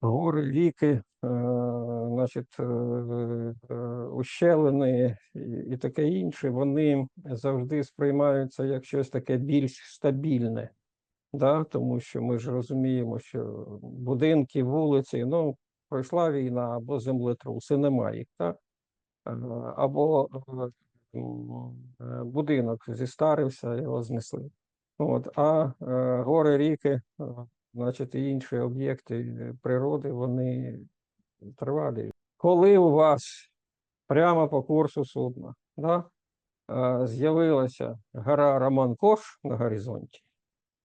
гори, ріки, е, значить, е, е, ущелини і, таке інше, вони завжди сприймаються як щось таке більш стабільне. Да? Тому що ми ж розуміємо, що будинки, вулиці, ну, пройшла війна або землетруси, немає їх, так? Або будинок зістарився, його знесли. От, а гори, ріки, значить, і інші об'єкти природи, вони тривалі. Коли у вас прямо по курсу судна да, е, з'явилася гора Роман-Кош на горизонті,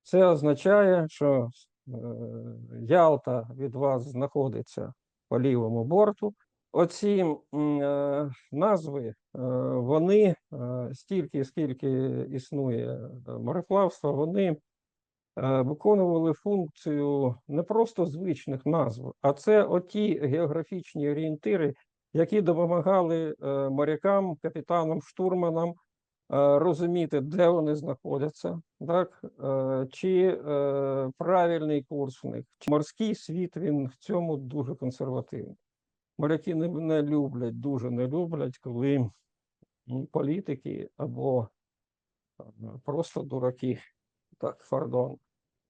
це означає, що е, Ялта від вас знаходиться по лівому борту. Оці е, назви, е, вони е, стільки, скільки існує е, мореплавство, вони е, виконували функцію не просто звичних назв, а це оті географічні орієнтири, які допомагали е, морякам, капітанам, штурманам е, розуміти, де вони знаходяться, так? е, чи е, правильний курс в них. Морський світ він в цьому дуже консервативний. Моряки не, не люблять, дуже не люблять, коли політики або е, просто дураки, так, пардон,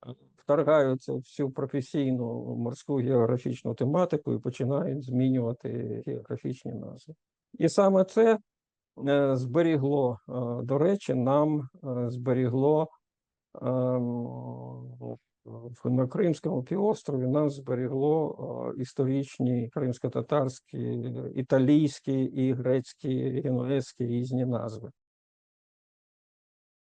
е, вторгаються в всю професійну морську географічну тематику і починають змінювати географічні назви. І саме це е, зберігло, е, до речі, нам зберігло на Кримському півострові нам зберігло історичні кримсько-татарські, італійські і грецькі, генуезькі різні назви.